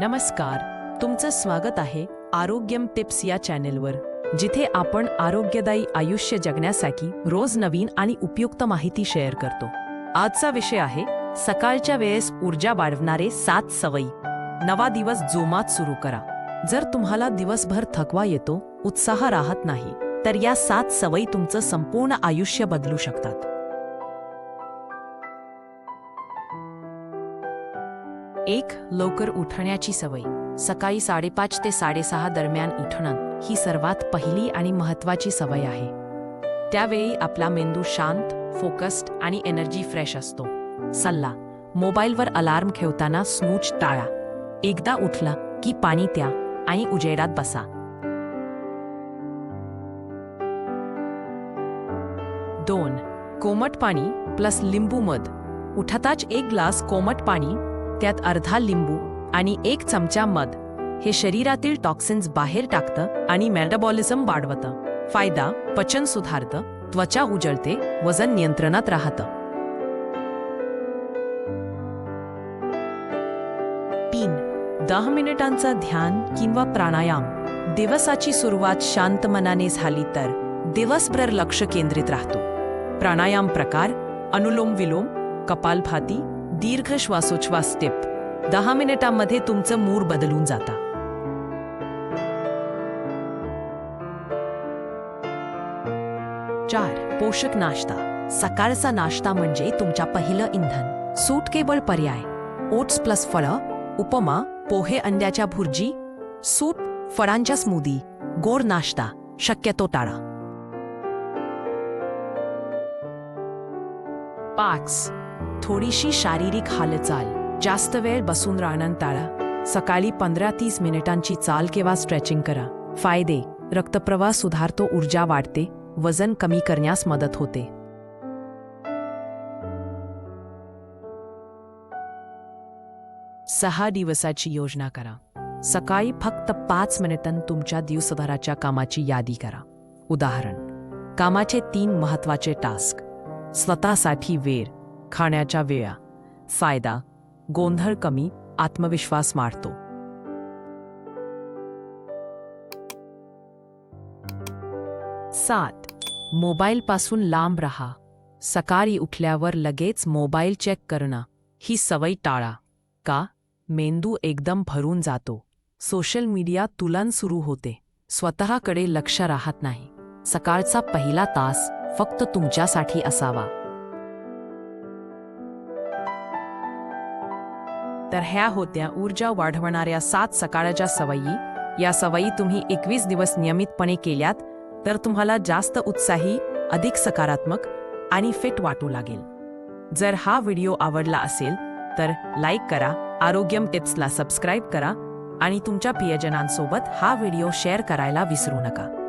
नमस्कार. तुमचं स्वागत आहे आरोग्यम टिप्स या चॅनेलवर जिथे आपण आरोग्यदायी आयुष्य जगण्यासाठी रोज नवीन आणि उपयुक्त माहिती शेअर करतो. आजचा विषय आहे सकाळच्या वेळेस ऊर्जा वाढवणारे सात सवयी. नवा दिवस जोमात सुरू करा. जर तुम्हाला दिवसभर थकवा येतो उत्साह राहत नाही तर या सात सवयी तुमचं संपूर्ण आयुष्य बदलू शकतात. एक लवकर उठण्याची सवय. सकाळी साडेपाच ते साडेसहा दरम्यान उठणं ही सर्वात पहिली आणि महत्वाची सवय आहे. त्यावेळी आपला मेंदू शांत फोकस्ड आणि एनर्जी फ्रेश असतो. सल्ला मोबाईलवर अलार्म ठेवताना स्नूच टाळा. एकदा उठला की पाणी त्या आणि उजेडात बसा. दोन कोमट पाणी प्लस लिंबू मध. उठताच एक ग्लास कोमट पाणी त्यात अर्धा लिंबू आणि एक चमचा मध. हे शरीरातील टॉक्सिन्स बाहेर टाकतं आणि मेटाबॉलिझम वाढवतं. फायदा पचन सुधारतं त्वचा उजळते वजन नियंत्रणात राहतं. तीन. दहा मिनिटांचा ध्यान किंवा प्राणायाम. दिवसाची सुरुवात शांत मनाने झाली तर दिवसभर लक्ष केंद्रित राहतो. प्राणायाम प्रकार अनुलोम विलोम कपालभाती दीर्घ श्वासोच्छ्वास स्टेप दहा मिनिटांमध्ये तुमचं मूड बदलून जाता. चार पोषक नाश्ता. सकाळचा नाश्ता म्हणजे तुमच्या पहिलं इंधन. सूट केवळ पर्याय. ओट्स प्लस फळं उपमा पोहे अंड्याच्या भुर्जी सूप फळांच्या स्मूदी गोड नाश्ता शक्यतो टाळा. पाच थोडीशी शारीरिक हालचाल. जास्त वेळ बसून राहणं टाळा. सकाळी पंधरा तीस मिनिटांची चाल किंवा स्ट्रेचिंग करा. फायदे. रक्तप्रवाह सुधारतो ऊर्जा वाढते वजन कमी करण्यास मदत होते. सहा दिवसाची योजना करा. सकाळी फक्त पाच मिनिटां तुमच्या दिवसभराच्या कामाची यादी करा. उदाहरण. कामाचे तीन महत्त्वाचे टास्क. स्वतःसाठी वेळ. खाण्याच्या वेळा. फायदा गोंधळ कमी आत्मविश्वास वाढतो. सात मोबाईलपासून लांब रहा. सकाळी उठल्यावर लगेच मोबाईल चेक करणं. ही सवय टाळा. का? मेंदू एकदम भरून जातो. सोशल मीडिया तुलन सुरू होते. स्वतःकडे लक्ष राहत नाही. सकाळचा पहिला तास फक्त तुमच्यासाठी असावा. तर ह्या होत्या ऊर्जा वाढवणाऱ्या सात सकाळच्या सवयी. या सवयी तुम्ही एकवीस दिवस नियमितपणे केल्यात तर तुम्हाला जास्त उत्साही अधिक सकारात्मक आणि फिट वाटू लागेल. जर हा व्हिडिओ आवडला असेल तर लाईक करा आरोग्यम टिप्सला सबस्क्राईब करा आणि तुमच्या प्रियजनांसोबत हा व्हिडिओ शेअर करायला विसरू नका.